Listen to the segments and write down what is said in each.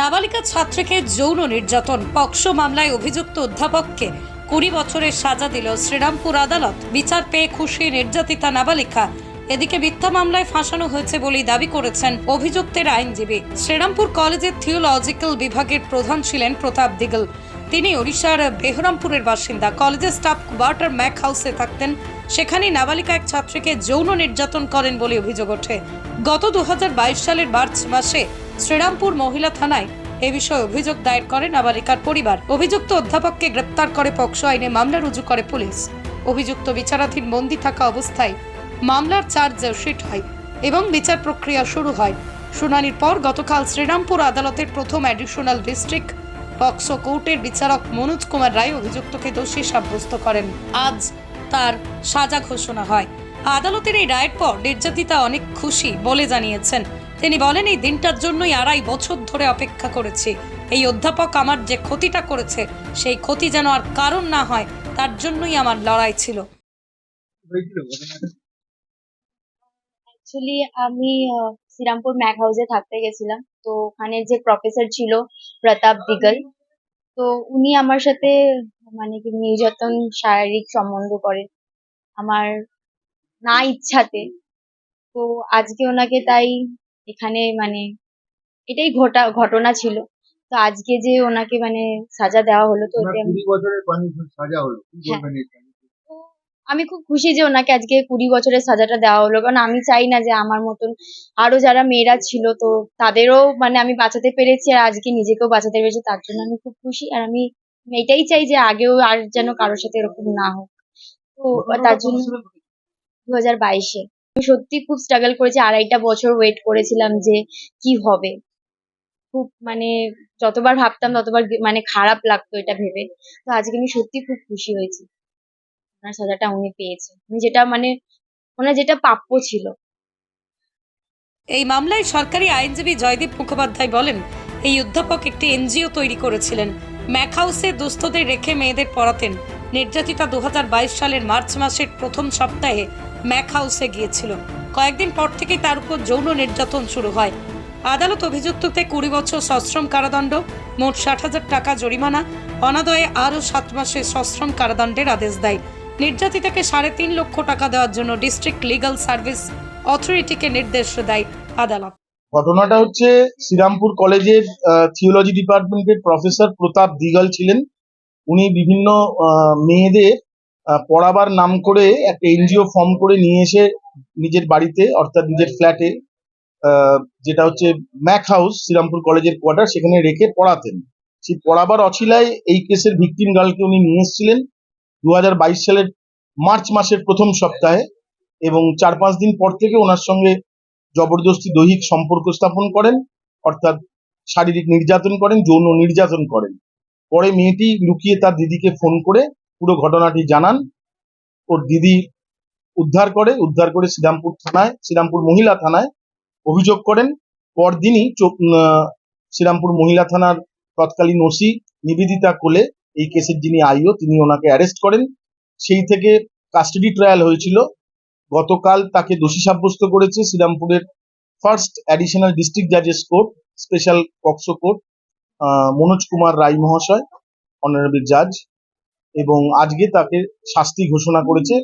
নাবালিকা ছাত্রীকে যৌন নির্যাতন, পক্সো মামলায় অভিযুক্ত অধ্যাপককে কুড়ি বছরের সাজা দিল শ্রীরামপুর আদালত। বিচার পেয়ে খুশি নির্যাতিতা নাবালিকা। এদিকে মিথ্যা মামলায় ফাঁসানো হয়েছে বলেই দাবি করেছেন অভিযুক্তের আইনজীবী। শ্রীরামপুর কলেজের থিওলজিক্যাল বিভাগের প্রধান ছিলেন প্রতাপ দিগল। তিনি ওড়িশার বেহরামপুরের বাসিন্দা। কলেজের স্টাফ কোয়ার্টার ম্যাক হাউসে থাকতেন। সেখানে নাবালিকা এক ছাত্রীকে যৌন নির্যাতন করেন বলে অভিযোগ ওঠে। গত দু হাজার বাইশ সালের মার্চ মাসে শ্রীরামপুর মহিলা থানায় এ বিষয়ে অভিযোগ দায়ের করে নাবালিকার পরিবার। অভিযুক্ত অধ্যাপককে গ্রেপ্তার করে পক্সো আইনে মামলা রুজু করে পুলিশ। অভিযুক্ত বিচারাধীন বন্দী থাকা অবস্থায় মামলার চার্জ শিট হয় এবং বিচার প্রক্রিয়া শুরু হয়। শুনানির পর গতকাল শ্রীরামপুর আদালতের প্রথম অ্যাডিশনাল ডিস্ট্রিক্ট পক্সো কোর্টের বিচারক মনোজ কুমার রায় অভিযুক্তকে দোষী সাব্যস্ত করেন। আজ তার সাজা ঘোষণা হয়। আদালতের এই রায়ের পর নির্যাতিতা অনেক খুশি বলে জানিয়েছেন তিনি বলেন এই দিনটার জন্যই আড়াই বছর ধরে অপেক্ষা করেছি। এই অধ্যাপক আমার যে ক্ষতিটা করেছে সেই ক্ষতি যেন আর কারণ না হয় তার জন্যই আমার লড়াই ছিল। অ্যাকচুয়ালি আমি শ্রীরামপুর ম্যাক হাউসে থাকতে গেছিলাম। তো ওখানে যে প্রফেসর ছিল প্রতাপ দিগল তো উনি আমার সাথে মানে কি নির্যাতন শারীরিক সম্বন্ধ করেন। আমার না ইচ্ছাতে। তো আজকে ওনাকে তাই এখানে মানে এটাই ঘটা ঘটনা ছিল। তো আজকে যে ওনাকে মানে সাজা দেওয়া হলো তো সাজা হ্যাঁ। তো আমি খুব খুশি যে ওনাকে আজকে কুড়ি বছরের সাজাটা দেওয়া হলো। কারণ আমি চাই না যে আমার মতন আরও যারা মেয়েরা ছিল তো তাদেরও মানে আমি বাঁচাতে পেরেছি আর আজকে নিজেকেও বাঁচাতে পেরেছি তার জন্য আমি খুব খুশি। আর আমি আমি এটাই চাই যে আগেও আর যেন কারোর সাথে এরকম না হোক। তো তার জন্য দু হাজার বাইশে। সত্যি খুব স্ট্রাগল করেছি, আড়াইটা বছর ওয়েট করেছিলাম যে কি হবে। খুব মানে যতবার ভাবতাম ততবার মানে খারাপ লাগতো এটা ভেবে। তো আজকে আমি সত্যি খুব খুশি হয়েছি। ওনার সাজাটা উনি পেয়েছে। উনি যেটা মানে ওনার যেটা প্রাপ্য ছিল। এই মামলায় সরকারি আইনজীবী জয়দীপ মুখোপাধ্যায় বলেন, এই অধ্যাপক একটি এনজিও তৈরি করেছিলেন। ম্যাক হাউসে দুস্থদের রেখে মেয়েদের পড়াতেন। নির্যাতিতা দু হাজার বাইশ সালের মার্চ মাসের প্রথম সপ্তাহে ম্যাক হাউসে গিয়েছিল। কয়েকদিন পর থেকেই তার উপর যৌন নির্যাতন শুরু হয়। আদালত অভিযুক্ততে কুড়ি বছর সশ্রম কারাদণ্ড, মোট ষাট হাজার টাকা জরিমানা, অনাদয়ে আরও সাত মাসে সশ্রম কারাদণ্ডের আদেশ দেয়। নির্যাতিতাকে সাড়ে তিন লক্ষ টাকা দেওয়ার জন্য ডিস্ট্রিক্ট লিগ্যাল সার্ভিস অথরিটিকে নির্দেশ দেয় আদালত। ঘটনাটা হচ্ছে শ্রীরামপুর কলেজের থিওলজি ডিপার্টমেন্টের প্রফেসর প্রতাপ দিগল ছিলেন। উনি বিভিন্ন মেয়েদের পড়াবার নাম করে একটা এনজিও ফর্ম করে নিয়ে এসে নিজের বাড়িতে, অর্থাৎ নিজের ফ্ল্যাটে যেটা হচ্ছে ম্যাক হাউস, শ্রীরামপুর কলেজের কোয়ার্টার, সেখানে রেখে পড়াতেন। সেই পড়াবার অছিলায় এই কেসের ভিকটিম গার্লকে উনি নিয়ে এসেছিলেন দুহাজার বাইশ সালের মার্চ মাসের প্রথম সপ্তাহে এবং চার পাঁচ দিন পর থেকে ওনার সঙ্গে জবরদস্তি দৈহিক সম্পর্ক স্থাপন করেন, অর্থাৎ শারীরিক নির্যাতন করেন, যৌন নির্যাতন করেন। পরে মেয়েটি লুকিয়ে তার দিদিকে ফোন করে পুরো ঘটনাটি জানান। ওর দিদি উদ্ধার করে উদ্ধার করে শ্রীরামপুর থানায়, শ্রীরামপুর মহিলা থানায় অভিযোগ করেন। পরদিনই শ্রীরামপুর মহিলা থানার তৎকালীন ওসি নিবেদিতা কোলে এই কেসের যিনি আইও, তিনি ওনাকে অ্যারেস্ট করেন। সেই থেকে কাস্টাডি ট্রায়াল হয়েছিল। গতকাল তাকে দোষী সাব্যস্ত করেছে শ্রীরামপুরের first additional district জাজেস court special POCSO court Manoj Kumar Roy মহাশয় অনারেবল জাজ এবং আজকে তাকে শাস্তি ঘোষণা করেছে।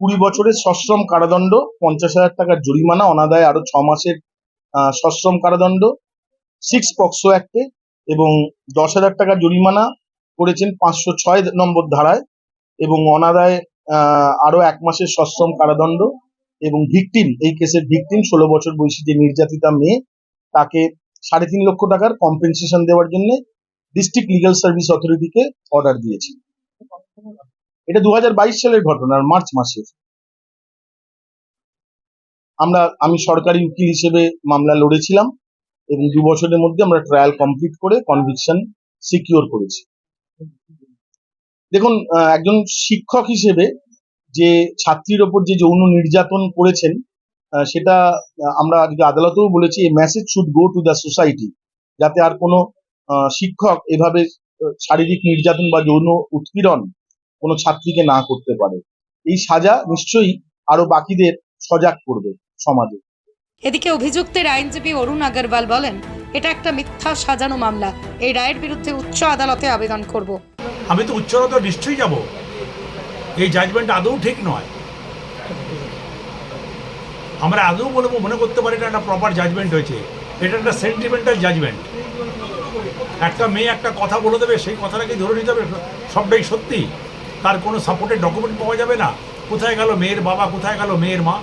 কুড়ি বছরের সশ্রম কারাদণ্ড, পঞ্চাশ হাজার টাকার জরিমানা, অনাদায় আরও ছ মাসের সশ্রম কারাদণ্ড, সিক্স পক্সো অ্যাক্টে এবং দশ হাজার টাকার জরিমানা করেছেন পাঁচশো ছয় নম্বর ধারায় এবং অনাদায় আরও এক মাসের সশ্রম কারাদণ্ড এবং ভিকটিম, এই কেসের ভিকটিম ষোলো বছর বয়সী যে নির্যাতিতা মেয়ে, তাকে সাড়ে তিন লক্ষ টাকার কম্পেনসেশন দেওয়ার জন্য ডিস্ট্রিক্ট লিগ্যাল সার্ভিস অথরিটিকে অর্ডার দিয়েছে। এটা দু হাজার বাইশ সালের ঘটনা, মার্চ মাসের। আমরা, আমি সরকারি উকিল হিসেবে মামলা লড়েছিলাম এবং দু বছরের মধ্যে আমরা ট্রায়াল কমপ্লিট করে কনভিকশন সিকিউর করেছি। দেখুন একজন শিক্ষক হিসেবে যে ছাত্রীর ওপর যে যৌন নির্যাতন করেছেন সেটা আমরা আজকে আদালতেও বলেছি এই message should go to the society যাতে আর কোনো শিক্ষক এভাবে শারীরিক নির্যাতন বা যৌন উৎপীড়ন কোনো ছাত্রীকে না করতে পারে। এই সাজা নিশ্চয়ই আরও বাকিদের সজাগ করবে সমাজে। এদিকে অভিযুক্তের আইনজীবী অরুণ আগরওয়াল বলেন এটা একটা মিথ্যা সাজানো মামলা। এই রায়ের বিরুদ্ধে উচ্চ আদালতে আবেদন করব। আমি তো উচ্চতর নিশ্চয়ই যাব। এই জাজমেন্ট আদৌ ঠিক নয়। আমরা আদৌ বলব মনে করতে পারি এটা একটা প্রপার জাজমেন্ট হয়েছে। এটা একটা সেন্টিমেন্টাল জাজমেন্ট একটা মেয়ে একটা কথা বলে দেবে সেই কথাটাকে ধরে নিতে হবে সবটাই সত্যি। তার কোনো সাপোর্টের ডকুমেন্ট পাওয়া যাবে না। কোথায় গেল মেয়ের বাবা, কোথায় গেল মেয়ের মা?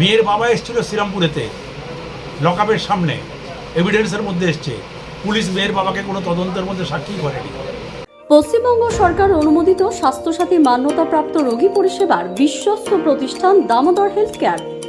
মেয়ের বাবা এসেছিল শ্রীরামপুরেতে, লকআপের সামনে এভিডেন্সের মধ্যে এসছে। পুলিশ মেয়ের বাবাকে কোনো তদন্তের মধ্যে সাক্ষী করেনি। পশ্চিমবঙ্গ সরকার অনুমোদিত স্বাস্থ্যসাথী মান্যতাপ্রাপ্ত রোগী পরিষেবার বিশ্বস্ত প্রতিষ্ঠান দামোদর হেলথ কেয়ার।